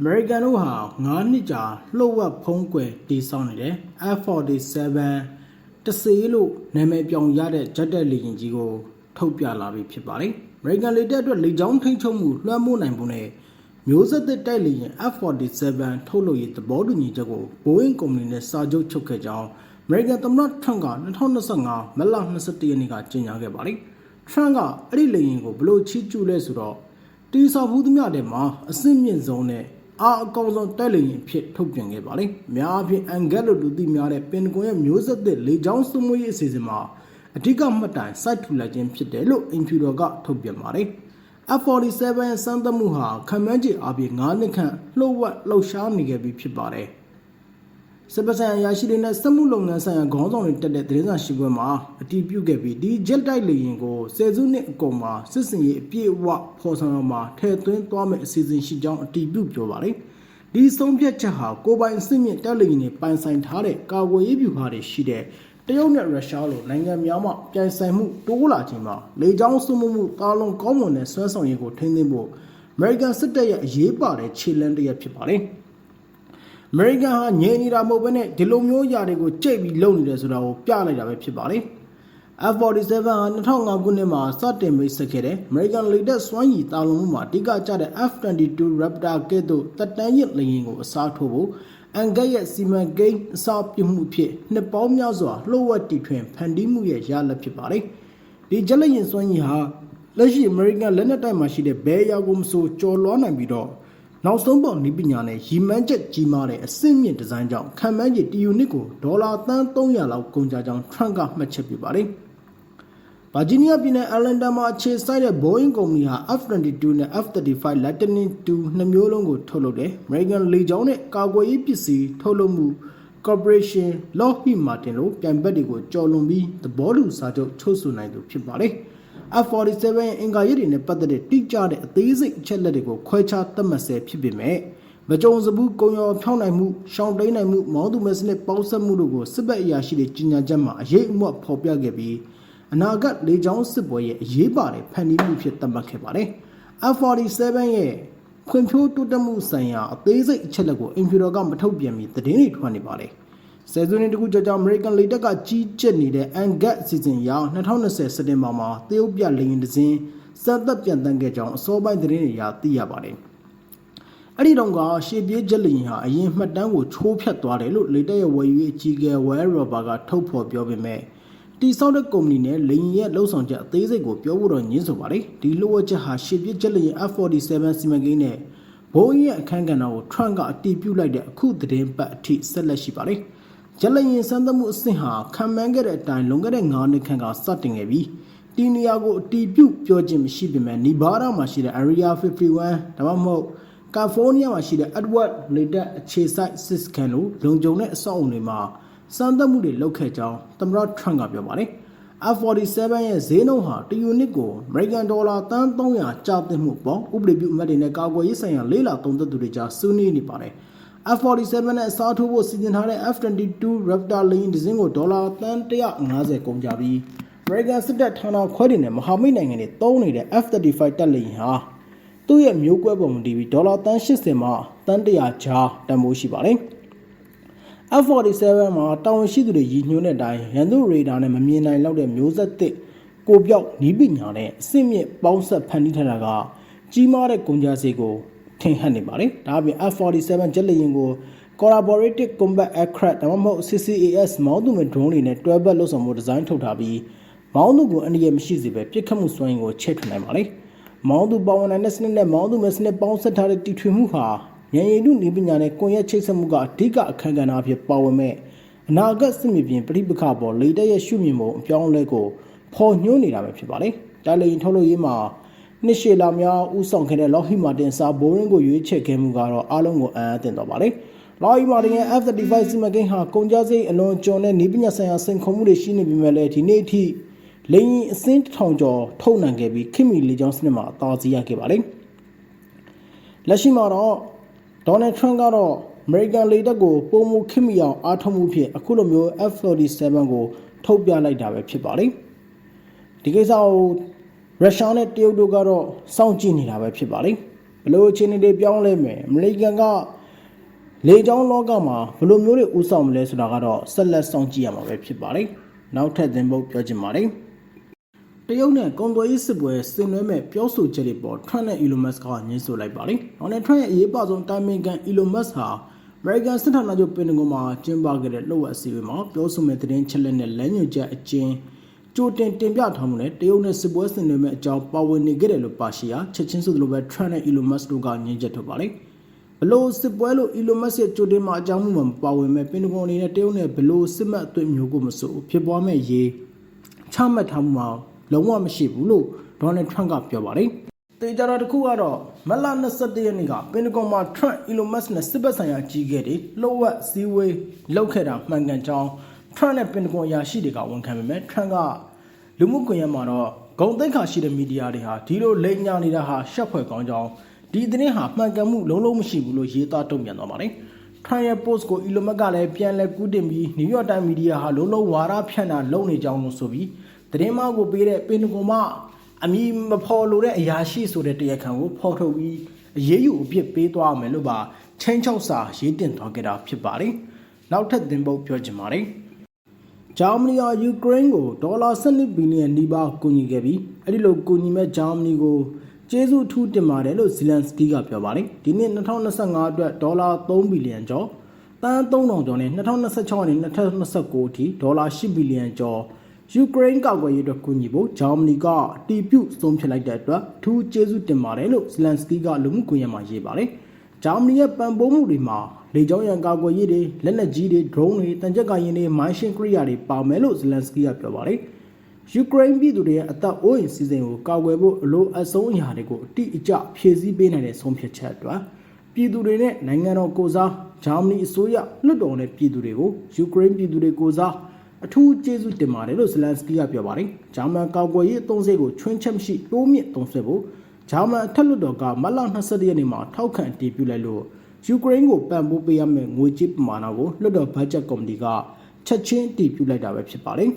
American တို့ဟာ9နှစ်ကြာလှုပ်ဝက်ဖုံးကွယ်တည်ဆောက်နေတဲ့ F47 တစေးလို့နာမည်ပြောင်ရတဲ့ဂျက်တက်လေယာဉ်ကြီးကို ထုတ်ပြလာပြီဖြစ်ပါတယ်။ American လေတပ်အတွက်လေကြောင်းထိန်းချုပ်မှုလွှမ်းမိုးနိုင်မှုနဲ့မျိုးဆက်သစ်တိုက်လေယာဉ် F47 ထုတ်လုပ်ရေးသဘောတူညီချက်ကို Boeing ကုမ္ပဏီနဲ့စာချုပ်ချုပ်ခဲ့ကြောင်း American သမ္မတ Trump က2025 မတ်လ22ရက်နေ့က ကြေညာခဲ့ပါတယ်။ Trump ကအဲ့ဒီလေယာဉ်ကို ဘယ်လိုချီးကျူးလဲဆိုတော့တီဆောက်ဘူးသမျှတည်းမှာ အဆင့်မြင့်ဆုံးနဲ့ အားအကောင်ဆုံးတိုက်လေယာဉ်ဖြစ်ထုတ်ပြန်ခဲ့ပါတယ်။အများအားဖြင့် Angus လို့လူသိများတဲ့ပင်တကွန်ရဲ့မျိုးဆက်သစ်လေကြောင်းစုမှုရေးအစီအစဉ်မှာအဓိကမှတ်တိုင်စိုက်ထူလိုက်ခြင်းဖြစ်တယ်လို့အင်ဖြူတော်ကထုတ်ပြန်ပါတယ်။ F47 ရဲ့စမ်းသပ်မှုဟာခံမှန်းခြေအပြင်9နှစ်ခန့်လှုပ်ဝက်လှုပ်ရှားနေခဲ့ပြီးဖြစ်ပါတယ်။ စပစံအရာရှိတွေနဲ့စက်မှုလုပ်ငန်းဆိုင်ရာခေါင်းဆောင်တွေတက်တဲ့သတင်းစာရှင်းပွဲမှာအတီးပြုတ်ခဲ့ပြီးဒီဂျက်တိုက်လေယာဉ်ကိုဆယ်စုနှစ်အကုန်မှာစစ်စင်ရေးအပြည့်အဝဖော်ဆောင်ရမှာထည့်သွင်းသွားမယ့်အစီအစဉ်ရှိကြောင်းအတီးပြုတ်ပြောပါတယ်။ဒီဆုံးဖြတ်ချက်ဟာကိုပိုင်အစ်မြင့်တက်လေယာဉ်တွေပိုင်ဆိုင်ထားတဲ့ကာကွယ်ရေးဗျူဟာတွေရှိတဲ့တရုတ်နဲ့ရုရှားလိုနိုင်ငံများမှပြိုင်ဆိုင်မှုတိုးလာခြင်းမှာလေကြောင်းစုမှုမှုတာလုံးကောင်းမွန်တဲ့ဆွမ်းဆောင်ရည်ကိုထိန်းသိမ်းဖို့ American စစ်တပ်ရဲ့အရေးပါတဲ့ခြေလှမ်းတစ်ရပ်ဖြစ်ပါတယ်။ American ဟာငြိမ်နေတာမဟုတ်ဘဲနဲ့ဒီလိုမျိုးຢာတွေကိုကြိတ်ပြီးလုပ်နေတယ်ဆိုတာကိုပြလိုက်တာပဲဖြစ်ပါတယ်။ F47 ဟာ2005ခုနှစ်မှာစတင်မိတ်ဆက်ခဲ့တဲ့ American လေတပ်စွမ်းရည်တာလွန်မှုမှာအဓိကကျတဲ့ F22 Raptor ကဲ့သို့တပ်တန်းရစ်လေယာဉ်ကိုအစားထိုးဖို့အန်ဂတ်ရဲ့စီမံကိန်းအစားပြုမှုဖြစ်နှစ်ပေါင်းများစွာလှုပ်ဝက်တီထွင်ဖန်တီးမှုရဲ့ရလဒ်ဖြစ်ပါတယ်။ဒီဂျက်လေယာဉ်စွမ်းရည်ဟာလက်ရှိ American လက်နက်တိုက်မှာရှိတဲ့ဘဲရောက်ကိုမဆိုကျော်လွှားနိုင်ပြီးတော့ နောက်ဆုံးပေါ်နည်းပညာနဲ့ရီမန်းချက်ကြီးမားတဲ့အဆင့်မြင့်ဒီဇိုင်းကြောင့်ခံမှန်းကြီးတီယူနစ်ကိုဒေါ်လာသန်း300လောက်ကုန်ကြကြောင်း Trump ကမှတ်ချက်ပြုပါတယ်။ဗာဂျီးနီးယားပြည်နယ်အလန်တာမှာအခြေစိုက်တဲ့ Boeing ကုမ္ပဏီဟာ F-22 နဲ့ F-35 Lightning II နှစ်မျိုးလုံးကိုထုတ်လုပ်တယ်။ American လေကြောင်းနဲ့ကာကွယ်ရေးပစ္စည်းထုတ်လုပ်မှု Corporation Lockheed Martin လို့ပြိုင်ဘက်တွေကိုကြော်လွန်ပြီးသဘောတူစာချုပ်ချုပ်ဆိုနိုင်သူဖြစ်ပါတယ်။ F-47 ရဲ့အင်္ဂါရစ်တွေနဲ့ပတ်သက်တဲ့တိကျတဲ့အသေးစိတ်အချက်လက်တွေကိုခွဲခြားသတ်မှတ်ဆဲဖြစ်ပေမဲ့မကြုံစဘူးကုံရောဖြောင်းနိုင်မှုရှောင်းတိန်နိုင်မှုမောင်းသူမဲ့စနစ်ပေါင်းစပ်မှုတို့ကိုစစ်ဘက်အရာရှိတွေကြီးညာချက်မှာအရေးအမွတ်ဖော်ပြခဲ့ပြီးအနာဂတ်လေကြောင်းစစ်ပွဲရဲ့အရေးပါတဲ့ဖန်တီးမှုဖြစ်သတ်မှတ်ခဲ့ပါတယ်။ F47 ရဲ့ခွင့်ဖြိုးတိုးတက်မှုဆိုင်ရာအသေးစိတ်အချက်လက်ကိုအင်ဖြူတော်ကမထုတ်ပြန်မီသတင်းတွေထွက်နေပါတယ်။ ဆယ်စုနှစ်တခုကြာကြာ American လေတပ်ကကြီးကျက်နေတဲ့ Angat အစီအစဉ်အရ2020စက်တင်ဘာမှာတရုတ်ပြလေယာဉ်တစ်စင်းစက်သက်ပြန်တန်းခဲ့ကြောင်းအစောပိုင်းသတင်းတွေအရသိရပါတယ်။အဲ့ဒီတော့ကရှေ့ပြေးဂျက်လီရင်ဟာအရင်မှတ်တမ်းကိုချိုးဖြတ်သွားတယ်လို့လေတပ်ရဲ့ဝယ်ယူရေးအကြီးအကဲဝဲရော်ဘာကထုတ်ဖော်ပြောပေမဲ့တီဆောက်တဲ့ကုမ္ပဏီနဲ့လေရင်ရဲ့လှုပ်ဆောင်ချက်အသေးစိတ်ကိုပြောဖို့တော့ညင်းဆိုပါတယ်ဒီလိုအပ်ချက်ဟာရှေ့ပြေးဂျက်လီရင် F47 စီမံကိန်းနဲ့ဘိုးရဲ့အခန်းကဏ္ဍကို Trump ကအတည်ပြုလိုက်တဲ့အခုသတင်းပတ်အထိဆက်လက်ရှိပါတယ် ဂျက်လရင်စမ်းသပ်မှုအဆင့်ဟာခံမှန်းခဲ့တဲ့အတိုင်းလွန်ခဲ့တဲ့9နှစ်ခန့်ကစတင်ခဲ့ပြီးဒီနေရာကိုအတီးပြုတ်ပြောခြင်းမရှိပေမဲ့နီဘားဒါမှာရှိတဲ့ Area 51ဒါမှမဟုတ်ကယ်လီဖိုးနီးယားမှာရှိတဲ့ Edward လေတပ်အခြေစိုက်စစ်စခန်းတို့လုံခြုံတဲ့အဆောက်အုံတွေမှာစမ်းသပ်မှုတွေလုပ်ခဲ့ကြောင်းသမ္မတ Trump ကပြောပါတယ်။ F47 ရဲ့ဈေးနှုန်းဟာတယူနစ်ကို American ဒေါ်လာတန်း300ကျသင့်မှုပေါ့ဥပဒေပြုအမတ်တွေနဲ့ကာကွယ်ရေးဆိုင်ရာလေးလာသုံးသက်သူတွေကြားဆွေးနွေးနေပါတယ်။ F47 နဲ့အစားထိုးဖို့စီစဉ်ထားတဲ့ F22 Raptor လေယာဉ်တစ်စင်းကိုဒေါ်လာတန်း150ကုန်ကြပြီး American စစ်တပ်ဌာနခွဲတွေနဲ့မဟာမိတ်နိုင်ငံတွေသုံးနေတဲ့ F35 တပ်လေယာဉ်ဟာသူ့ရဲ့မျိုးကွဲပုံမတည်ပြီးဒေါ်လာတန်း80မှတန်း100ကြားတန်ဖိုးရှိပါတယ်။ F47 မှာတာဝန်ရှိသူတွေရည်ညွှန်းတဲ့အတိုင်းရန်သူရေဒါနဲ့မမြင်နိုင်လောက်တဲ့မျိုးဆက်သစ်ကိုပြောက်နီးပညာနဲ့အစစ်မြစ်ပေါင်းဆက်ဖန်တီးထားတာကကြီးမားတဲ့ကုန်ကြစည်ကို ထင်ဟပ်နေပါတယ်။ဒါအပြင် F47 ဂျက်လေယာဉ်ကို Collaborative Combat Aircraft ဒါမှမဟုတ် CCAS မောင်းသူမဲ့ drone တွေနဲ့တွဲဘက်လုပ်ဆောင်ဖို့ဒီဇိုင်းထုတ်ထားပြီးမောင်းသူကိုအန္တရာယ်မရှိစေဘဲပြစ်ခတ်မှုစွမ်းရည်ကိုချဲ့ထွင်နိုင်ပါတယ်။မောင်းသူပေါဝင်နိုင်တဲ့စနစ်နဲ့မောင်းသူမဲ့စနစ်ပေါင်းဆက်ထားတဲ့တီထွင်မှုဟာဉာဏ်ရည်တုနည်းပညာနဲ့ကွန်ရက်ချိတ်ဆက်မှုကအဓိကအခမ်းကဏ္ဍအဖြစ်ပါဝင်မဲ့အနာဂတ်စစ်မြေပြင်ပြိပခပေါ်လေတက်ရဲ့ရှုမြင်ပုံအပြောင်းအလဲကိုဖော်ညွှန်းနေတာပဲဖြစ်ပါတယ်။တာလီရင်ထုတ်လို့ရေးမှာ နှစ်ရှည်လာများဥဆောင်ခဲ့တဲ့ Lockheed Martin စာဘိုးရင်းကိုရွေးချယ်ခဲ့မှုကတော့အားလုံးကိုအံ့အားသင့်တော်ပါတယ်။ Lockheed Martin ရဲ့ F-35 စီမံကိန်းဟာကုန်ကြစိတ်အလွန်ကျွံတဲ့နည်းပညာဆိုင်ရာစိန်ခေါ်မှုတွေရှိနေပေမဲ့လည်းဒီနေ့အထိလိန်အစင်းထောင်ကျော်ထုတ်နိုင်ခဲ့ပြီးခင်မီလေကြောင်းစနစ်မှာအသာစီးရခဲ့ပါတယ်။လက်ရှိမှာတော့ဒေါ်နယ်ထရန့်ကတော့ American လေတပ်ကိုပုံမှုခင်မီအောင်အားထုတ်မှုဖြင့်အခုလိုမျိုး F-47 ကိုထုတ်ပြလိုက်တာပဲဖြစ်ပါတယ်။ဒီကိစ္စကို ရုရှားနဲ့တရုတ်တို့ကတော့စောင့်ကြည့်နေတာပဲဖြစ်ပါတယ်။ဘလို့အခြေအနေတွေပြောင်းလဲမယ်အမေရိကန်ကလေကြောင်းလောကမှာဘလို့မျိုးတွေဥဆောင်မလဲဆိုတာကတော့ဆက်လက်စောင့်ကြည့်ရမှာပဲဖြစ်ပါတယ်နောက်ထပ်သင်ဖို့ပြောချင်ပါတယ်တရုတ်နဲ့ကွန်ဂိုရေးစစ်ပွဲဆင်နွှဲမဲ့ပြောဆိုချက်တွေပေါ် Trump နဲ့ Elon Musk ကညှင်းဆိုလိုက်ပါတယ်။နောက်နဲ့ Trump ရဲ့အရေးပါဆုံးတာမင်ကန် Elon Musk ဟာ American စစ်ဌာနချုပ်ပင်တဂွန်မှာကျင်းပခဲ့တဲ့လှုပ်ဝက်အစည်းအဝေးမှာပြောဆိုမဲ့သတင်းချက်လက်နဲ့လမ်းညွှန်ချက်အကျဉ်း ကြိုတင်တင်ပြထားမှုနဲ့တရုတ်နဲ့စစ်ပွဲဆင်နွှဲမဲ့အကြောင်းပါဝင်နေခဲ့တယ်လို့ပါရှိရာချက်ချင်းဆိုသလိုပဲ Trump နဲ့ Elon Musk တို့ကညှင်းချက်ထုတ်ပါတယ်။ဘလို့စစ်ပွဲလို့ Elon Musk ရဲ့ကြိုတင်မှာအကြောင်းမှုမှာမပါဝင်မဲ့ပင်တဂွန်အနေနဲ့တရုတ်နဲ့ဘလို့စစ်မှတ်အသွင်မျိုးကိုမစိုးဖြစ်ပွားမဲ့ရေးချမှတ်ထားမှုမှာလုံးဝမရှိဘူးလို့ဒေါ်နယ်ထရန့်ကပြောပါတယ်။တေချာတာတစ်ခုကတော့မလ21ရက်နေ့ကပင်တဂွန်မှာ Trump Elon Musk နဲ့စစ်ဘက်ဆိုင်ရာကြီးခဲ့တယ်လှုပ်ဝက်စည်းဝေးလုပ်ခဲ့တာမှန်ကန်ကြောင်း Trump နဲ့ပင်တဂွန်အရာရှိတွေကဝန်ခံပေမဲ့ Trump ကလူမှုကွန်ရက်မှာတော့ဂုံသိက္ခာရှိတဲ့မီဒီယာတွေဟာဒီလိုလိမ်ညာနေတာဟာရှက်ဖွယ်ကောင်းကြောင်းဒီသတင်းဟာမှန်ကန်မှုလုံးလုံးမရှိဘူးလို့ရေးသားတုံ့ပြန်သွားပါတယ်။ Trump ရဲ့ post ကို Elon Musk ကလည်းပြန်လည်ကူးတင်ပြီး New York Times မီဒီယာဟာလုံးလုံးဝါဒဖြန့်တာလုပ်နေကြောင်းလို့ဆိုပြီးသတင်းမကိုပေးတဲ့ပင်တဂွန်မှအမည်မဖော်လို့တဲ့အရာရှိဆိုတဲ့တရားခံကိုဖော်ထုတ်ပြီးအရေးယူအပြစ်ပေးသွားမယ်လို့ပါချင်းချောက်စာရေးတင်သွားခဲ့တာဖြစ်ပါတယ်။နောက်ထပ်သင်ပုတ်ပြောချင်ပါတယ်။ ဂျာမနီကယူကရိန်းကိုဒေါ်လာ12ဘီလီယံနီးပါးကူညီခဲ့ပြီးအဲ့ဒီလိုကူညီမဲ့ဂျာမနီကိုကျေးဇူးထူးတင်ပါတယ်လို့ဇီလန်စကီကပြောပါတယ်။ဒီနှစ်2025အတွက်ဒေါ်လာ3ဘီလီယံကျော်တန်း3000ကျော်နဲ့2026နဲ့2029အထိဒေါ်လာ10ဘီလီယံကျော်ယူကရိန်းကောက်ွယ်ရေးအတွက်ကူညီဖို့ဂျာမနီကတီပြုဆုံးဖြတ်လိုက်တဲ့အတွက်ထူးကျေးဇူးတင်ပါတယ်လို့ဇလန်စကီကလူမှုကွန်ရက်မှာရေးပါတယ်။ဂျာမနီရဲ့ပံ့ပိုးမှုတွေမှာ လေကြောင်းရန်ကာကွယ်ရေးတွေလက်နက်ကြီးတွေ drone တွေတန်ကြပ်ကာရင်တွေမိုင်းရှင်းကိရိယာတွေပါမယ်လို့ဇလန်စကီကပြောပါတယ်။ယူကရိန်းပြည်သူတွေရဲ့အသက်အိုးအိမ်စီစဉ်ကိုကာကွယ်ဖို့အလို့အဆုံးအရာတွေကိုအတိအကျဖြည့်ဆည်းပေးနိုင်တဲ့ဆုံးဖြတ်ချက်အတွက်ပြည်သူတွေနဲ့နိုင်ငံတော်ကိုစားဂျာမနီအစိုးရလွှတ်တော်နဲ့ပြည်သူတွေကိုယူကရိန်းပြည်သူတွေကိုစားအထူးကျေးဇူးတင်ပါတယ်လို့ဇလန်စကီကပြောပါတယ်။ဂျာမန်ကောက်ွယ်ရေးအသုံးစရိတ်ကိုချွင်းချက်မရှိတိုးမြင့်သုံးစွဲဖို့ဂျာမန်အထက်လွှတ်တော်ကမတ်လ22ရက်နေ့မှာထောက်ခံတည်ပြုလိုက်လို့ ယူကရိန်းကိုပံ့ပိုးပေးရမယ့်ငွေကြေးပမာဏကိုလွှတ်တော်ဘတ်ဂျက်ကော်မတီကချက်ချင်းတည်ပြုလိုက်တာပဲဖြစ်ပါတယ်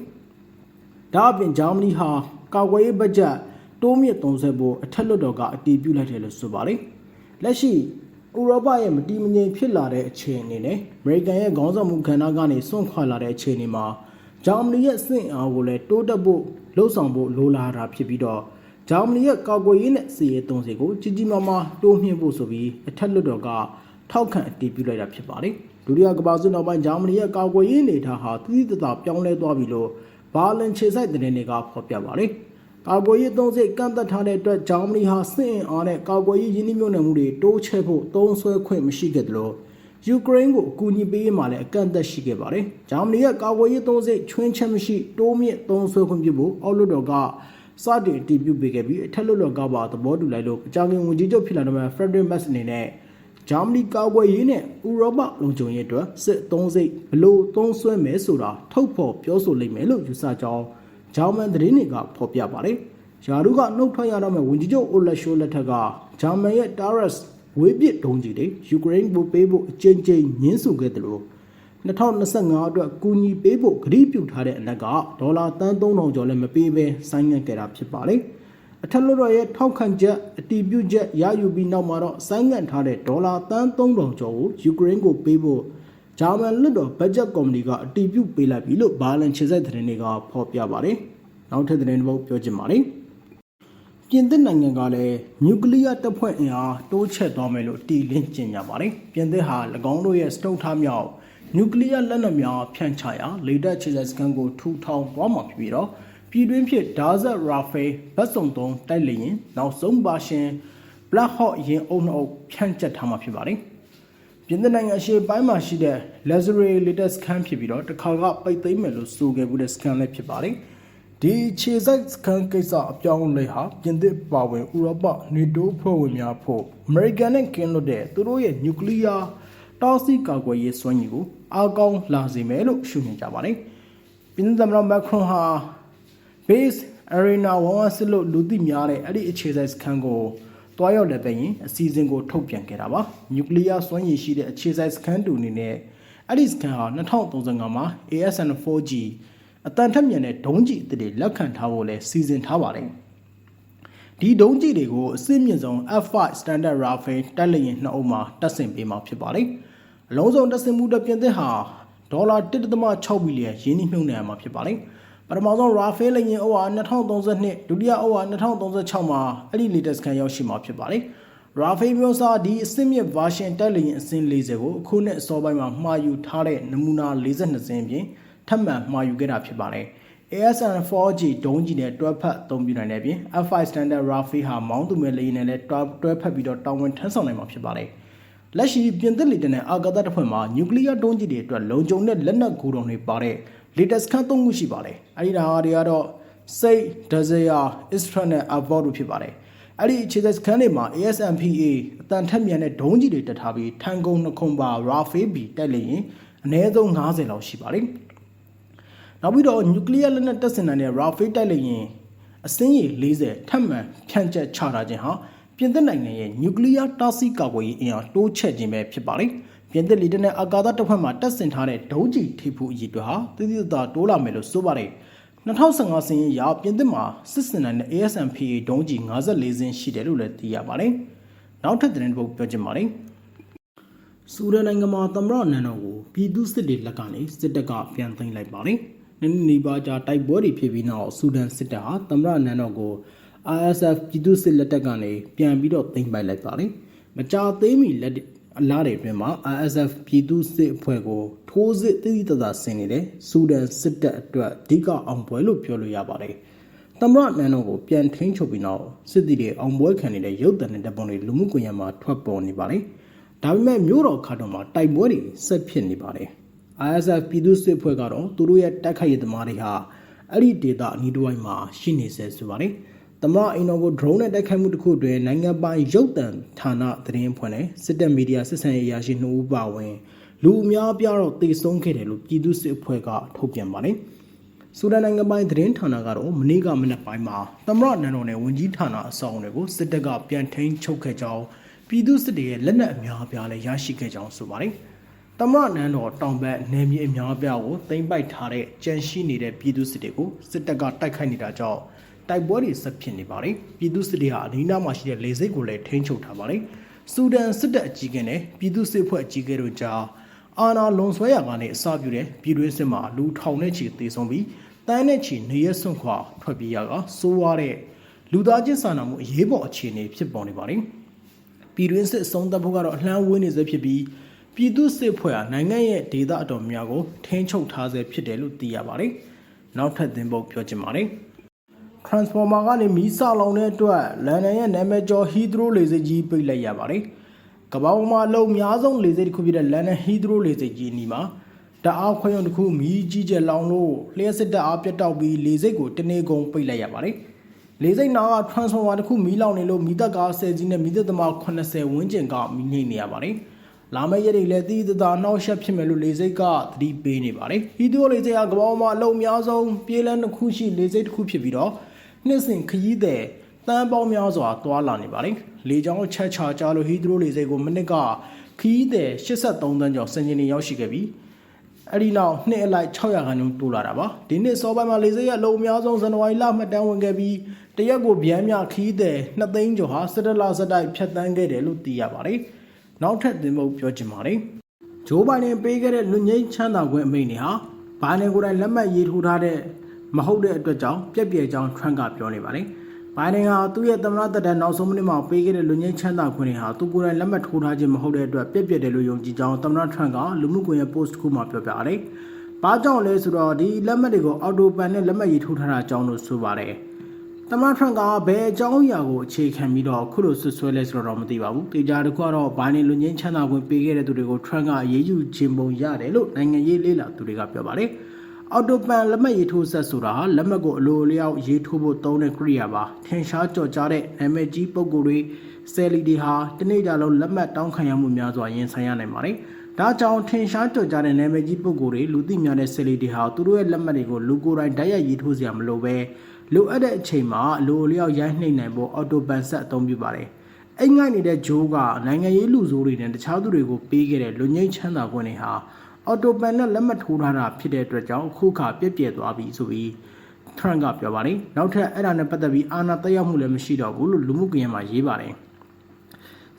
။ဒါအပြင်ဂျာမနီဟာကောက်ွယ်ရေးဘတ်ဂျက်တိုးမြင့်သုံးစွဲဖို့အထက်လွှတ်တော်ကအတည်ပြုလိုက်တယ်လို့ဆိုပါတယ်။လက်ရှိဥရောပရဲ့မတည်မငြိမ်ဖြစ်လာတဲ့အခြေအနေနဲ့အမေရိကန်ရဲ့ခေါင်းဆောင်မှုခန္ဓာကနေစွန့်ခွာလာတဲ့အခြေအနေမှာဂျာမနီရဲ့စင့်အားကိုလည်းတိုးတက်ဖို့လှုံ့ဆော်ဖို့လိုလားတာဖြစ်ပြီးတော့ဂျာမနီရဲ့ကာကွယ်ရေးနဲ့စီရေးသုံးစီကိုကြီးကြီးမားမားတိုးမြှင့်ဖို့ဆိုပြီးအထက်လွှတ်တော်က ထောက်ခံအတည်ပြုလိုက်တာဖြစ်ပါတယ်။ဒုတိယကမ္ဘာစစ်နောက်ပိုင်းဂျာမနီရဲ့ကာကွယ်ရေးအနေအထားဟာသတိတသာပြောင်းလဲသွားပြီလို့ဘာလင်ခြေဆိုင်တဲ့နေတွေကဖော်ပြပါတယ်။ကာကွယ်ရေးသုံးစိတ်ကန့်သက်ထားတဲ့အတွက်ဂျာမနီဟာစစ်အင်အားနဲ့ကာကွယ်ရေးရင်းနှီးမြှုပ်နှံမှုတွေတိုးချဲ့ဖို့သုံးစွဲခွင့်မရှိခဲ့သလိုယူကရိန်းကိုအကူအညီပေးရမှာလည်းအကန့်အသတ်ရှိခဲ့ပါတယ်။ဂျာမနီရဲ့ကာကွယ်ရေးသုံးစိတ်ချွင်းချက်မရှိတိုးမြင့်သုံးစွဲခွင့်ပြုဖို့အောက်လွှတ်တော်ကစတင်တည်ပြုပေးခဲ့ပြီးအထက်လွှတ်တော်ကပါသဘောတူလိုက်လို့အကြမ်းဝန်ကြီးချုပ်ဖြစ်လာတဲ့ဖရက်ဒရစ်မတ်အနေနဲ့ ဂျာမနီကာကွယ်ရေးနဲ့ဥရောပလုံခြုံရေးအတွက်စစ်သုံးစိတ်ဘလို့သုံးစွဲမယ်ဆိုတာထုတ်ဖော်ပြောဆိုလိမ့်မယ်လို့ယူဆကြောင်းဂျာမန်သတင်းတွေကဖော်ပြပါတယ်။ယာရုကနှုတ်ထွက်ရတော့မဲ့ဝန်ကြီးချုပ်အိုလက်ရှိုလက်ထက်ကဂျာမန်ရဲ့တာရက်စ်ဝေးပစ်ဒုံးကြီးတွေယူကရိန်းကိုပေးဖို့အကြိမ်ကြိမ်ညှင်းဆိုခဲ့တယ်လို့2025အတွက်ကူညီပေးဖို့ကတိပြုထားတဲ့အလက်ကဒေါ်လာတန်း3000ကျော်လည်းမပေးဘဲဆိုင်းငံ့ခဲ့တာဖြစ်ပါတယ်။ အထက်လွှတ်တော်ရဲ့ထောက်ခံချက်အတီးပြုချက်ရယူပြီးနောက်မှာတော့ဆိုင်းငံ့ထားတဲ့ဒေါ်လာတန်း3000ကျော်ကိုယူကရိန်းကိုပေးဖို့ဂျာမန်လွှတ်တော်ဘတ်ဂျက်ကော်မတီကအတီးပြုပေးလိုက်ပြီလို့ဘာလန်ခြေဆက်သတင်းတွေကဖော်ပြပါတယ်။နောက်ထပ်သတင်းတစ်ပုဒ်ပြောချင်ပါတယ်။ပြင်သစ်နိုင်ငံကလည်းနျူကလ িয়ার တပ်ဖွဲ့အင်အားတိုးချဲ့သွားမယ်လို့တီလင်းကျင်ညာပါတယ်။ပြင်သစ်ဟာ၎င်းတို့ရဲ့စတုတ်ထားမြောက်နျူကလ িয়ার လက်နက်များဖြန့်ချရာလေတပ်ခြေဆက်စခန်းကိုထူထောင်သွားမှာဖြစ်ပြီးတော့ ပြည်တွင်းဖြစ်ဒါဇက်ရာဖေးဘတ်စုံသုံးတိုက်လေရင်နောက်ဆုံးပါရှင် Black Hawk ရင်အုံနှုတ်ဖြန့်ကျက်ထားမှာဖြစ်ပါတယ်။ပြင်သစ်နိုင်ငံအရှေ့ပိုင်းမှာရှိတဲ့ Lazare Latest Scan ဖြစ်ပြီးတော့တစ်ခါကပိတ်သိမ်းမယ်လို့ဆိုခဲ့မှုတဲ့ scan လည်းဖြစ်ပါတယ်။ဒီခြေစိုက်စခန်းကိစ္စအပြောင်းအလဲဟာပြင်သစ်ပါဝင်ဥရောပနေတိုးဖွဲ့ဝင်များဖို့အမေရိကန်နဲ့ကင်းလွတ်တဲ့သူတို့ရဲ့နျူကလ িয়ার တောက်စီကာကွယ်ရေးစွမ်းရည်ကိုအားကောင်းလာစေမယ်လို့ရှုမြင်ကြပါတယ်။ပြင်သစ်သမ္မတမက်ခရွန်ဟာ base arena 116လို့လူသိများတဲ့အဲ့ဒီအခြေစိုက်စခန်းကိုတွားရောက်လည်းပဲရင်အစီအစဉ်ကိုထုတ်ပြန်ခဲ့တာပါ။နျူကလ িয়ার စွမ်းရည်ရှိတဲ့အခြေစိုက်စခန်းတူအနေနဲ့အဲ့ဒီစခန်းဟာ2035မှာ ASN 4G အတန်ထက်မြန်တဲ့ဒုံးကျည်အသစ်တွေလက်ခံထားဖို့လဲစီစဉ်ထားပါတယ်ဒီဒုံးကျည်တွေကိုအစစ်မြင့်ဆုံး F5 Standard Rifle တက်လျင်နှစ်အုပ်မှာတပ်ဆင်ပေးမှာဖြစ်ပါတယ်။အလုံးစုံတပ်ဆင်မှုတစ်ပြင်သစ်ဟာဒေါ်လာ1.6ဘီလီယံရင်းနှီးမြှုပ်နှံရမှာဖြစ်ပါတယ်။ ပထမဆုံး Rifle လျင်အုပ်ဟာ2032ဒုတိယအုပ်ဟာ2036မှာအဲ့ဒီ latest ခံရောက်ရှိမှာဖြစ်ပါတယ်။ Rifle မျိုးစားဒီအစစ်မြင့် version တက်လျင်အစင်း40ကိုအခုနှစ်အစောပိုင်းမှာမှာယူထားတဲ့နမူနာ42စင်းပြင်ထပ်မံမှာယူခဲ့တာဖြစ်ပါတယ်။ ASN 4G ဒုံးကြီးနဲ့တွဲဖက်အသုံးပြုနိုင်တဲ့ပြင် F5 Standard Rifle ဟာမောင်းသူမဲ့လေးနဲ့လည်းတွဲတွဲဖက်ပြီးတော့တာဝန်ထမ်းဆောင်နိုင်မှာဖြစ်ပါတယ်။လက်ရှိပြင်သစ်လီတနဲ့အာကာသတပ်ဖွဲ့မှာနျူကလ িয়ার ဒုံးကြီးတွေအတွက်လုံခြုံတဲ့လက်နက်ဂိုဒေါန်တွေပါတဲ့ latest ခန်း၃ခုရှိပါတယ်။အဲဒီဒါတွေကတော့ Site, Desire, Istra နဲ့ Avot တို့ဖြစ်ပါတယ်။အဲ့ဒီခြေစခန်းတွေမှာ ASMPA အတန်ထက်မြန်တဲ့ဒုံးကြီးတွေတက်ထားပြီးထန်ကုန်နှခုံပါ Rafale B တက်လေရင်အနည်းဆုံး90လောက်ရှိပါတယ်။နောက်ပြီးတော့ nuclear လက်နက်တပ်ဆင်နိုင်တဲ့ Rafale တက်လေရင်အစင်းရေ40ထပ်မံဖြန့်ကျက်ချတာခြင်းဟာပြင်သစ်နိုင်ငံရဲ့ nuclear တာစီကာကွယ်ရေးအင်အားတိုးချဲ့ခြင်းပဲဖြစ်ပါတယ်။ ပြင်သစ်လီဒနဲ့အာကာသတပ်ဖွဲ့မှတပ်ဆင်ထားတဲ့ဒုံးကျည်ထိပ်ဖူးအကြီးတွေဟာတည်တည်သာတိုးလာမယ်လို့ဆိုပါတယ်။2015စင်းရပြင်သစ်မှာစစ်စင်နိုင်တဲ့ ASMPA ဒုံးကျည်54စင်းရှိတယ်လို့လည်းသိရပါတယ်။နောက်ထပ်သတင်းတစ်ပုဒ်ပြောချင်ပါတယ်။စူဒန်နိုင်ငံမှာသမရနန်တော်ကိုပြည်သူစစ်တွေလက်ကနေစစ်တပ်ကပြန်သိမ်းလိုက်ပါတယ်။နင်းနီပါကြာတိုက်ပွဲတွေဖြစ်ပြီးနောက်စူဒန်စစ်တပ်ဟာသမရနန်တော်ကို RSF ပြည်သူစစ်လက်တက်ကနေပြန်ပြီးတော့သိမ်းပိုက်လိုက်ပါတယ်။မကြာသေးမီလက် အလားတွေအတွင်းမှာ RSF ပြည်သူစစ်အဖွဲ့ကိုထိုးစစ်တည်တည်တသာဆင်နေတဲ့စူဒန်စစ်တပ်အတွက်အဓိကအောင်ပွဲလို့ပြောလို့ရပါတယ်။သမရနန်တော်ကိုပြန်ထိန်းချုပ်ပြီးနောက်စစ်တီတွေအောင်ပွဲခံနေတဲ့ရုပ်သံတဲ့တပ်ပုံတွေလူမှုကွန်ရက်မှာထွက်ပေါ်နေပါတယ်။ဒါပေမဲ့မြို့တော်ခါတော်မှာတိုက်ပွဲတွေဆက်ဖြစ်နေပါတယ်။ ISF ပြည်သူ့စစ်ဖွဲ့ကတော့သူတို့ရဲ့တိုက်ခိုက်ရေးသမားတွေဟာအဲ့ဒီဒေတာအနီးတစ်ဝိုက်မှာရှိနေဆဲဆိုပါတယ်။ သမရအင်တော်ကို drone နဲ့တိုက်ခိုက်မှုတစ်ခုအတွင်းနိုင်ငံပိုင်ရုပ်သံဌာနသတင်းဖွင့်တဲ့စစ်တပ်မီဒီယာစစ်ဆန်ရေးအရာရှိနှုတ်ဦးပါဝင်လူအများအပြားတော့တေဆုံးခဲ့တယ်လို့ပြည်သူ့စစ်အဖွဲ့ကထုတ်ပြန်ပါတယ်။ဆူဒန်နိုင်ငံပိုင်သတင်းဌာနကတော့မနေ့ကမနက်ပိုင်းမှာသမရနန်တော်နဲ့ဝန်ကြီးဌာနအဆောင်တွေကိုစစ်တပ်ကပြန်ထိန်းချုပ်ခဲ့ကြောင်းပြည်သူစစ်တွေရဲ့လက်နက်အများအပြားလည်းရရှိခဲ့ကြောင်းဆိုပါတယ်။သမရနန်တော်တောင်ဘက်နယ်မြေအများအပြားကိုသိမ်းပိုက်ထားတဲ့ကြန့်ရှိနေတဲ့ပြည်သူစစ်တွေကိုစစ်တပ်ကတိုက်ခိုက်နေတာကြောင့် တိုက်ပွဲတွေဆက်ဖြစ်နေပါတယ်။ပြည်သူစစ်တွေဟာအနီးနားမှာရှိတဲ့လေဆိပ်ကိုလည်းထိန်းချုပ်ထားပါတယ်။ဆူဒန်စစ်တပ်အကြီးအကဲနဲ့ပြည်သူစစ်ဖွဲ့အကြီးအကဲတို့ကြားအာနာလွန်ဆွဲရာကနေအစပြုတဲ့ပြည်တွင်းစစ်မှာလူထောင်နဲ့ချီသေဆုံးပြီးတန်းနဲ့ချီနေရစွန့်ခွာထွက်ပြေးရကစိုးရတဲ့လူသားချင်းစာနာမှုအရေးပေါ်အခြေအနေဖြစ်ပေါ်နေပါတယ်။ပြည်တွင်းစစ်အဆုံးသတ်ဖို့ကတော့အလှမ်းဝေးနေစေဖြစ်ပြီးပြည်သူစစ်ဖွဲ့ဟာနိုင်ငံရဲ့ဒေသအတော်များကိုထိန်းချုပ်ထားဆဲဖြစ်တယ်လို့သိရပါတယ်။နောက်ထပ်သင်ပုတ်ပြောချင်ပါတယ်။ transformer ကနေမီးစလောင်တဲ့အတွက်လန်ဒန်ရဲ့နာမည်ကျော် Heathrow လေဆိပ်ကြီးပိတ်လိုက်ရပါတယ်။ကမ္ဘာပေါ်မှာအလုံးအများဆုံးလေဆိပ်တစ်ခုဖြစ်တဲ့လန်ဒန် Heathrow လေဆိပ်ကြီးအနီးမှာတအားခွဲရုံတစ်ခုမီးကြီးကျယ်လောင်လို့လျှက်စစ်တပ်အားပြတ်တောက်ပြီးလေဆိပ်ကိုတနေကုန်ပိတ်လိုက်ရပါတယ်။လေဆိပ်နာက transformer တစ်ခုမီးလောင်နေလို့မီးတပ်ကား10စီးနဲ့မီးတပ်သမား80ဝန်းကျင်ကမီးငိမ့်နေရပါတယ်။လာမယ့်ရက်တွေလည်းတည်တသာနှောက်ယှက်ဖြစ်မယ်လို့လေဆိပ်ကသတိပေးနေပါတယ်။ဟီတိုလေဆိပ်ကကမ္ဘာပေါ်မှာအလုံးအများဆုံးပြေးလန်းတစ်ခုရှိလေဆိပ်တစ်ခုဖြစ်ပြီးတော့ နှစ်စဉ်ခရီးသည်တန်းပေါင်းများစွာတွာလာနေပါတယ်။လေကြောင်းချက်ချာကြလို့ဟီဒရိုလေဆိပ်ကိုမိနစ်ကခရီးသည်83တန်းကျော်စံချိန်နေရောက်ရှိခဲ့ပြီးအဲ့ဒီနောက်နှစ်အလိုက်600ခန်းကျော်တိုးလာတာပါဒီနှစ်စောပိုင်းမှာလေဆိပ်ရဲ့အလုံးအများဆုံးဇန်နဝါရီလမှတ်တမ်းဝင်ခဲ့ပြီးတရက်ကိုဗျမ်းမြခရီးသည်2သိန်းကျော်ဟာ17လစတိုက်ဖြတ်တန်းခဲ့တယ်လို့သိရပါတယ်နောက်ထပ်သင်ပုတ်ပြောချင်ပါတယ်ဂျိုးဘိုင်ဒန်ပေးခဲ့တဲ့လူငိမ့်ချမ်းသာခွင့်အမိန့်တွေဟာဘိုင်ဒန်ကိုယ်တိုင်လက်မှတ်ရေးထိုးထားတဲ့ မဟုတ်တဲ့အတွက်ကြောင့်ပြက်ပြဲကြောင်းထရန့်ကပြောနေပါတယ်ဘိုင်ဒန်ကသူ့ရဲ့သမ္မတသက်တမ်းနောက်ဆုံးမိနစ်မှာပေးခဲ့တဲ့လူငိမ့်ချမ်းသာခွင့်တွေဟာသူကိုယ်တိုင်လက်မှတ်ထိုးထားခြင်းမဟုတ်တဲ့အတွက်ပြက်ပြက်တယ်လို့ယုံကြည်ကြောင်းသမ္မတထရန့်ကလူမှုကွန်ရက် post တစ်ခုမှာပြောပြပါတယ်။ဘာကြောင့်လဲဆိုတော့ဒီလက်မှတ်တွေကိုအော်တိုပန်နဲ့လက်မှတ်ရေးထိုးထားတာကြောင့်လို့ဆိုပါတယ်။သမ္မတထရန့်ကဘယ်အကြောင်းအရာကိုအခြေခံပြီးတော့ခုလိုဆွဆွဲလဲဆိုတော့မသိပါဘူး။တေချာတခုကတော့ဘိုင်ဒန်လူငိမ့်ချမ်းသာခွင့်ပေးခဲ့တဲ့သူတွေကိုထရန့်ကအေးအေးယူခြင်းပုံရတယ်လို့နိုင်ငံရေးလေးလာသူတွေကပြောပါတယ်။ အော်တိုပန်လက်မှတ်ရေးထိုးဆက်ဆိုတာဟာလက်မှတ်ကိုအလိုအလျောက်ရေးထိုးဖို့သုံးတဲ့ query ပါထင်ရှားကြော်ကြားတဲ့နာမည်ကြီးပုံကိုယ်တွေဆယ်လီဒီဟာတနေ့ကြလုံးလက်မှတ်တောင်းခံရမှုများစွာရင်ဆိုင်ရနိုင်ပါတယ်ဒါကြောင့်ထင်ရှားကြော်ကြားတဲ့နာမည်ကြီးပုံကိုယ်တွေလူသိများတဲ့ဆယ်လီဒီဟာသူတို့ရဲ့လက်မှတ်တွေကိုလူကိုယ်တိုင်တိုက်ရိုက်ရေးထိုးစရာမလိုပဲလိုအပ်တဲ့အချိန်မှာအလိုအလျောက်ရိုက်နှိမ့်နိုင်ဖို့အော်တိုပန်ဆက်အသုံးပြုပါတယ်အိမ်ငိုက်နေတဲ့ဂျိုးကနိုင်ငံရေးလူဆိုးတွေနဲ့တခြားသူတွေကိုပေးခဲ့တဲ့လူငိမ့်ချမ်းသာခွင့်တွေဟာ အော်တိုပန်နဲ့လက်မှတ်ထိုးထားတာဖြစ်တဲ့အတွက်ကြောင့်အခုခါပြက်ပြက်သွားပြီဆိုပြီး Trump ကပြောပါတယ်နောက်ထပ်အဲ့ဒါနဲ့ပတ်သက်ပြီးအာဏာတက်ရောက်မှုလည်းမရှိတော့ဘူးလို့လူမှုကွန်ရက်မှာရေးပါတယ်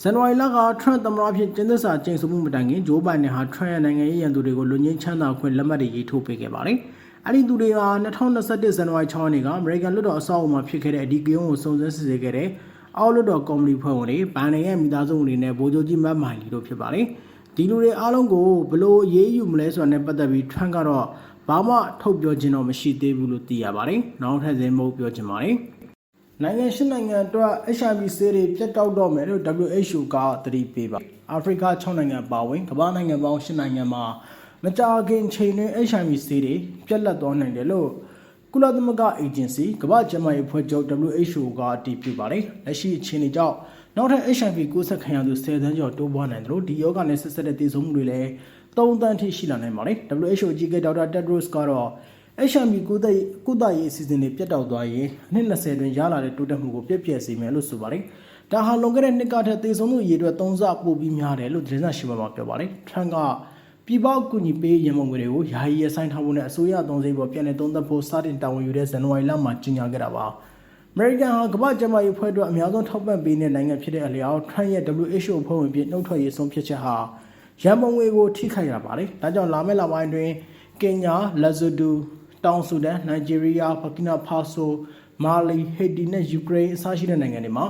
ဇန်နဝါရီလက Trump သမ္မတအဖြစ်ကျင်းသစ္စာကျိန်ဆိုမှုမတိုင်ခင်ဂျိုးဘိုင်ဒန်ဟာ Trump ရဲ့နိုင်ငံရေးရန်သူတွေကိုလူငင်းချမ်းသာခွင့်လက်မှတ်တွေရေးထိုးပေးခဲ့ပါတယ်အဲ့ဒီသူတွေဟာ2021ဇန်နဝါရီ6ရက်နေ့က American လွှတ်တော်အဆောက်အအုံမှာဖြစ်ခဲ့တဲ့အဒီကယုံကိုစုံစမ်းစစ်ဆေးခဲ့တဲ့အောက်လွှတ်တော်ကော်မတီဖွဲ့ဝင်တွေဘန်ဒန်ရဲ့မိသားစုဝင်တွေနဲ့ဗိုလ်ချုပ်ကြီးမတ်မိုင်လီတို့ဖြစ်ပါတယ် ဒီလူတွေအားလုံးကိုဘယ်လို့ရေးယူမလဲဆိုတာနဲ့ပတ်သက်ပြီး Trump ကတော့ဘာမှထုတ်ပြောခြင်းတော့မရှိသေးဘူးလို့သိရပါတယ်နောက်ထပ်ဇင်းမဟုတ်ပြောချင်ပါတယ်နိုင်ငံရှင်းနိုင်ငံအတွက် HIV ဆေးတွေပြတ်တောက်တော့မယ်လို့ WHO ကသတိပေးပါအာဖရိက6နိုင်ငံပါဝင်ကမ္ဘာနိုင်ငံပေါင်း10နိုင်ငံမှာမကြာခင်ချိန်တွင် HIV ဆေးတွေပြတ်လတ်သွားနိုင်တယ်လို့ကုလသမဂ္ဂအေဂျင်စီကမ္ဘာ့ကျန်းမာရေးအဖွဲ့ချုပ် WHO ကအတည်ပြုပါတယ်လက်ရှိအခြေအနေကြောင့် နောက်ထပ် HIV ကူးစက်ခံရသူ10သန်းကျော်တိုးပွားနိုင်တယ်လို့ဒီယောဂနဲ့ဆက်ဆက်တဲ့တည်ဆုံမှုတွေလည်း3သန်းထိရှိလာနိုင်ပါတယ် WHO အကြီးအကဲဒေါက်တာတက်ဒရိုစ်ကတော့ HIV ကုသကုသရေးအစီအစဉ်တွေပြတ်တောက်သွားရင်အနှစ်20တွင်ရလာတဲ့တိုးတက်မှုကိုပြည့်ပြည့်စေမယ်လို့ဆိုပါတယ်။ဒါဟာလွန်ခဲ့တဲ့နှစ်ကထက်သေဆုံးမှုအရေအတွက်3ဆပိုပြီးများတယ်လို့သတင်းစာရှင်းလင်းပွဲမှာပြောပါတယ်။ Trump ကပြည်ပကူညီပေးရန်ပုံငွေတွေကိုယာယီရဆိုင်ထားဖို့နဲ့အစိုးရအသုံးစရိတ်ပေါ်ပြန်လည်သုံးသပ်ဖို့စတင်တာဝန်ယူတဲ့ဇန်နဝါရီလမှာကြေညာခဲ့တာပါ။ American ဟာကမ္ဘာ့ကျန်းမာရေးအဖွဲ့အတွက်အများဆုံးထောက်ပံ့ပေးတဲ့နိုင်ငံဖြစ်တဲ့အလျောက် Trump ရဲ့ WHO အဖွဲ့ဝင်ပြည်နှုတ်ထွက်ရေးဆုံးဖြတ်ချက်ဟာရန်ပုံငွေကိုထိခိုက်ရပါတယ်။ဒါကြောင့်လာမယ့်လပိုင်းတွင်ကင်ညာ၊လက်ဇိုဒူတောင်ဆူဒန်၊နိုင်ဂျီးရီးယား၊ဘာကီနာဖာဆို၊မာလီ၊ဟေတီနဲ့ယူကရိန်းအစရှိတဲ့နိုင်ငံတွေမှာ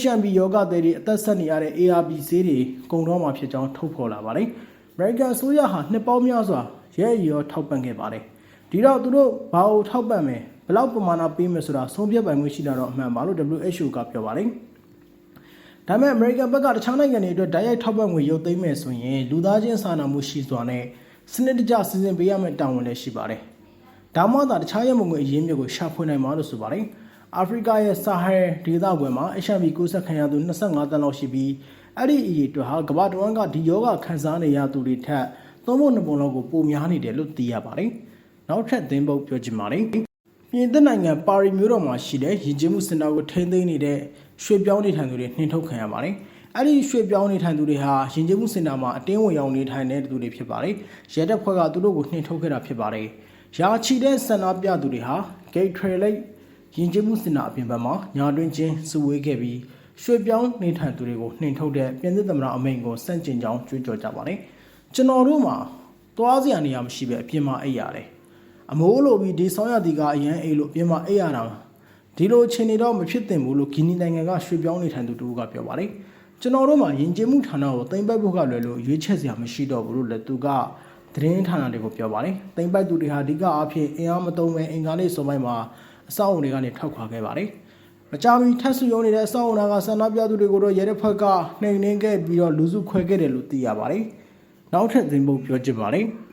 HIV ရောဂါသည်တွေအသက်ဆက်နေရတဲ့ ARV ဆေးတွေကုန်တော့မှာဖြစ်ကြောင်းထုတ်ဖော်လာပါတယ်။ American အစိုးရဟာနှစ်ပေါင်းများစွာရဲရောထောက်ပံ့ခဲ့ပါတယ်။ဒီတော့သူတို့ဘာလို့ထောက်ပံ့မယ် ဘယ်လောက်ပမာဏပေးမယ်ဆိုတာဆုံးဖြတ်ပိုင်မှုရှိတာတော့အမှန်ပါလို့ WHO ကပြောပါတယ်။ဒါပေမဲ့ American ဘက်ကတခြားနိုင်ငံတွေအတွက်ဓာတ်ရိုက်ထောက်ပံ့ငွေရုပ်သိမ်းမယ်ဆိုရင်လူသားချင်းစာနာမှုရှိစွာနဲ့စနစ်တကျစီစဉ်ပေးရမယ့်တာဝန်လည်းရှိပါတယ်။ဒါမှသာတခြားရမုံငွေအရင်းမြစ်ကိုရှာဖွေနိုင်မှာလို့ဆိုပါတယ်။အာဖရိကရဲ့ဆာဟဲဒေသကွယ်မှာ HIV ကူးစက်ခံရသူ25တန်းလောက်ရှိပြီးအဲ့ဒီအရေးအတွက်ဟာကမ္ဘာတဝန်းကဒီယောဂခံစားနေရသူတွေထက်သုံးဖို့နှစ်ပုံလောက်ကိုပိုများနေတယ်လို့သိရပါတယ်။နောက်ထပ်သင်းပုတ်ပြောချင်ပါတယ်။ ပြင်သစ်နိုင်ငံပါရီမြို့တော်မှာရှိတဲ့ယဉ်ကျေးမှုစင်တာကိုထိန်းသိမ်းနေတဲ့ရွှေပြောင်းနေထိုင်သူတွေနှင်ထုတ်ခံရပါတယ်။အဲ့ဒီရွှေပြောင်းနေထိုင်သူတွေဟာယဉ်ကျေးမှုစင်တာမှာအတင်းဝင်ရောက်နေထိုင်တဲ့သူတွေဖြစ်ပါတယ်။ရဲတပ်ဖွဲ့ကသူတို့ကိုနှင်ထုတ်ခဲ့တာဖြစ်ပါတယ်။ရာချီတဲ့စင်တာပြသူတွေဟာ Gate Trail ယဉ်ကျေးမှုစင်တာအပြင်ဘက်မှာညာတွင်ချင်းစုဝေးခဲ့ပြီးရွှေပြောင်းနေထိုင်သူတွေကိုနှင်ထုတ်တဲ့ပြင်သစ်သမ္မတအမိန့်ကိုစန့်ကျင်ကြောင်းကြွေးကြော်ကြပါတယ်။ကျွန်တော်တို့မှာသွားစရာနေရာမရှိပဲအပြင်မှာအိပ်ရတယ်။ အမိုးလိုပြီးဒီဆောင်းရသည်ကအရန်အိပ်လို့အပြင်မှာအိပ်ရတာဒီလိုအချိန်နေတော့မဖြစ်သင့်ဘူးလို့ဂီနီနိုင်ငံကရွှေပြောင်းနေထိုင်သူတို့ကပြောပါတယ်။ကျွန်တော်တို့မှာယဉ်ကျေးမှုဌာနကိုတင်ပိုက်ဖို့ကလွယ်လို့ရွေးချက်စရာမရှိတော့ဘူးလို့လည်းသူကသတင်းဌာနတွေကိုပြောပါတယ်။တင်ပိုက်သူတွေဟာအဓိကအားဖြင့်အင်အားမသုံးပဲအင်္ဂါနေ့စုံပိုင်းမှာအဆောက်အုံတွေကနေထွက်ခွာခဲ့ပါတယ်။မကြမီထပ်ဆူရုံနေတဲ့အဆောက်အုံကဆန္ဒပြသူတွေကိုတော့ရဲတပ်ဖွဲ့ကနှိမ်နှင်းခဲ့ပြီးတော့လူစုခွဲခဲ့တယ်လို့သိရပါတယ်။နောက်ထပ်သင်ပုတ်ပြောချင်ပါတယ်။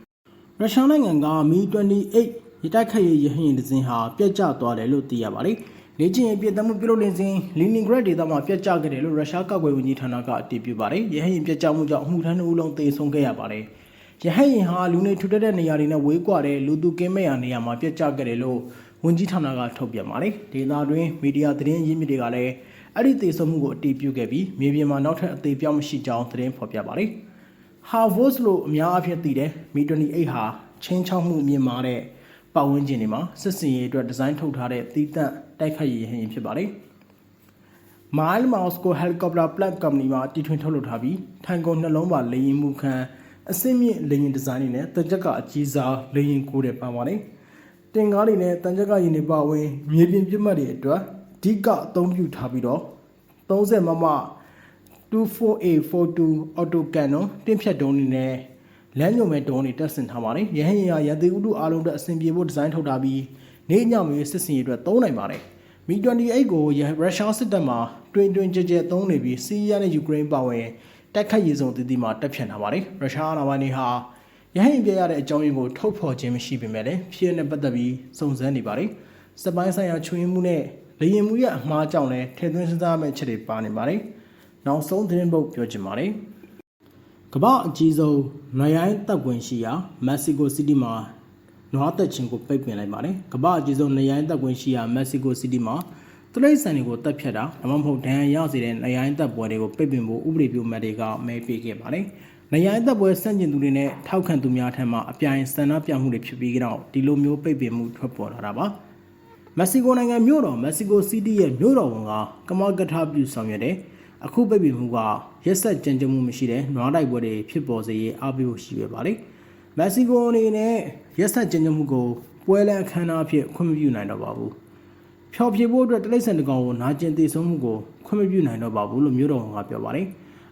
ရုရှားနိုင်ငံကမီ28 ရတိုက်ခတ်ရေးရဟရင်ဒဇင်ဟာပြက်ကျသွားတယ်လို့သိရပါတယ်။လေ့ကျင့်ရေးပြည်သူ့ပြုလုပ်နေစဉ်လီနင်ဂရက်ဒေသမှာပြက်ကျခဲ့တယ်လို့ရုရှားကာကွယ်ဝန်ကြီးဌာနကအတည်ပြုပါတယ်။ရဟရင်ပြက်ကျမှုကြောင့်အမှုထမ်းအုပ်လုံးသေဆုံးခဲ့ရပါတယ်။ရဟရင်ဟာလူနေထူထပ်တဲ့နေရာတွေနဲ့ဝေးကွာတဲ့လူသူကင်းမဲ့ရာနေရာမှာပြက်ကျခဲ့တယ်လို့ဝန်ကြီးဌာနကထုတ်ပြန်ပါတယ်။ဒေသတွင်းမီဒီယာသတင်းရင်းမြစ်တွေကလည်းအဲ့ဒီသေဆုံးမှုကိုအတည်ပြုခဲ့ပြီးမြေပြင်မှာနောက်ထပ်အသေးပြောင်းမရှိကြောင်းသတင်းဖော်ပြပါတယ်။ Harvard လို့အများအပြားသိတယ်မီ28 ဟာချင်းချောက်မှုမြင့်မားတဲ့ပတ်ဝန်းကျင်တွေမှာစစ်စင်ရေးအတွက်ဒီဇိုင်းထုတ်ထားတဲ့တီးတန့်တိုက်ခိုက်ရေးဟင်ဖြစ်ပါတယ်။ Mile Moscow Helicopter Plant Company မှာတီထွင်ထုတ်လုပ်ထားပြီးထိုင်ကုန်နှလုံးပါလေရင်မှုခံအစင်းမြင့်လေရင်ဒီဇိုင်းတွေနဲ့တကြက်ကအကြီးစားလေရင်ကိုတဲ့ပန်ပါတယ်။တင်ကားတွေနဲ့တန်ကြက်ကရင်တွေပါဝင်မြေပြင်ပြစ်မှတ်တွေအတွက်အဓိကအသုံးပြုထားပြီးတော့30မမ 24A42 auto cannon တင်းဖြတ်ဒုံးတွေနဲ့လမ်းညွန်မဲ့ဒုံးတွေတက်ဆင်ထားပါတယ်။ရဟင်ရရသေးဥတုအားလုံးအတွက်အဆင်ပြေဖို့ဒီဇိုင်းထုတ်ထားပြီးနေညမျိုးစစ်စင်ရေးအတွက်သုံးနိုင်ပါတယ်။မီ28 ကိုရုရှားစစ်တပ်မှတွင်တွင်ကြဲကြဲသုံးနေပြီးစီးရီးယားနဲ့ယူကရိန်းပါဝင်တိုက်ခိုက်ရေးစုံတည်တည်မှာတက်ဖြတ်ထားပါတယ်။ရုရှားအာဏာပိုင်တွေဟာရဟင်ပြရတဲ့အကြောင်းရင်းကိုထုတ်ဖော်ခြင်းမရှိပေမဲ့လည်းဖြစ်နဲ့ပတ်သက်ပြီးစုံစမ်းနေပါတယ်။စပိုင်းဆိုင်ရာချွေးမှုနဲ့လေရင်မှုရဲ့အမှားကြောင့်လည်းထည့်သွင်းစဉ်းစားမယ့်ချက်တွေပါနေပါတယ်။ နောက်ဆုံးသတင်းပုတ်ပြောချင်ပါတယ်။ကမ္ဘာအကြီးဆုံးနရိုင်းတပ်ဝင်ရှိရာမက္ဆီကိုစီးတီးမှာနွားသက်ချင်းကိုပိတ်ပင်လိုက်ပါတယ်။ကမ္ဘာအကြီးဆုံးနရိုင်းတပ်ဝင်ရှိရာမက္ဆီကိုစီးတီးမှာတရိတ်ဆန်တွေကိုတပ်ဖြတ်တာဒါမှမဟုတ်ဒဏ်ရာရစေတဲ့နရိုင်းတပ်ပွဲတွေကိုပိတ်ပင်ဖို့ဥပဒေပြုမှတ်တွေကမဲပေးခဲ့ပါတယ်။နရိုင်းတပ်ပွဲစန့်ကျင်သူတွေနဲ့ထောက်ခံသူများထံမှအပြိုင်ဆန္ဒပြမှုတွေဖြစ်ပြီးကြတော့ဒီလိုမျိုးပိတ်ပင်မှုထွက်ပေါ်လာတာပါ။မက္ဆီကိုနိုင်ငံမြို့တော်မက္ဆီကိုစီးတီးရဲ့မြို့တော်ဝန်ကကမကထပြုဆောင်ရွက်တယ် အခုပြပြမှုကရက်ဆက်ကြံကြမှုမရှိတဲ့နွားတိုက်ပွဲတွေဖြစ်ပေါ်စေရေးအားပေးဖို့ရှိပဲပါလေမက္ဆီကိုအနေနဲ့ရက်ဆက်ကြံကြမှုကိုပွဲလန်းအခမ်းအနားအဖြစ်ခွင့်မပြုနိုင်တော့ပါဘူးဖျော်ဖြေဖို့အတွက်တလိမ့်ဆန်တကောင်ကိုနာကျင်သေးဆုံးမှုကိုခွင့်မပြုနိုင်တော့ပါဘူးလို့မြို့တော်ဝန်ကပြောပါတယ်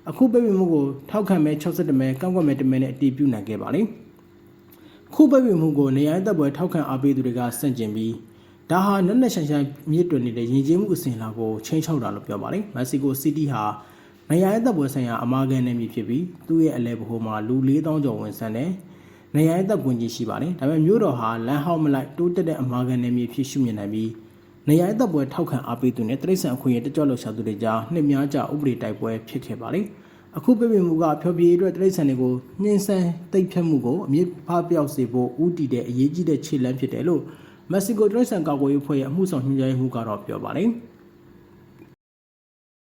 အခုပြပြမှုကိုထောက်ခံမဲ့62မဲကန့်ကွက်မဲ့1မဲနဲ့အတည်ပြုနိုင်ခဲ့ပါလေခုပိတ်ပင်မှုကိုနေရာတပ်ပွဲထောက်ခံအားပေးသူတွေကစန့်ကျင်ပြီး ဒါဟာနက်နက်ရှိုင်ရှိုင်မြစ်တွင်နေတဲ့ယဉ်ကျေးမှုအစဉ်အလာကိုချိန်ချောက်တာလို့ပြောပါတယ်။မက္ဆီကိုစီးတီးဟာနေရာတပ်ပွဲဆိုင်ရာအမာခံနယ်မြေဖြစ်ပြီးသူ့ရဲ့အလဲဗဟိုမှာလူ4000ကျော်ဝင်ဆန်းတယ်။နေရာတပ်ကွင်းကြီးရှိပါတယ်။ဒါပေမဲ့မြို့တော်ဟာလမ်းဟောက်မလိုက်တိုးတက်တဲ့အမာခံနယ်မြေဖြစ်ရှုမြင်နိုင်ပြီးနေရာတပ်ပွဲထောက်ခံအားပေးသူနဲ့တိရစ္ဆာန်အခွင့်အရေးတကြွလှုပ်ရှားသူတွေကြားနှစ်များကြဥပဒေတိုက်ပွဲဖြစ်ခဲ့ပါတယ်။အခုပြပြမှုကဖြောပြေအတွက်တိရစ္ဆာန်တွေကိုနှင်းဆန်းတိတ်ဖြတ်မှုကိုအမြင့်ဖပြောက်စေဖို့ဥတီတဲ့အရေးကြီးတဲ့ခြေလှမ်းဖြစ်တယ်လို့ မက္ဆီကိုတိရစ္ဆာန်ကာကွယ်ရေးအဖွဲ့ရဲ့အမှုဆောင်ညွှန်ကြားရေးမှူးကတော့ပြောပါတယ်။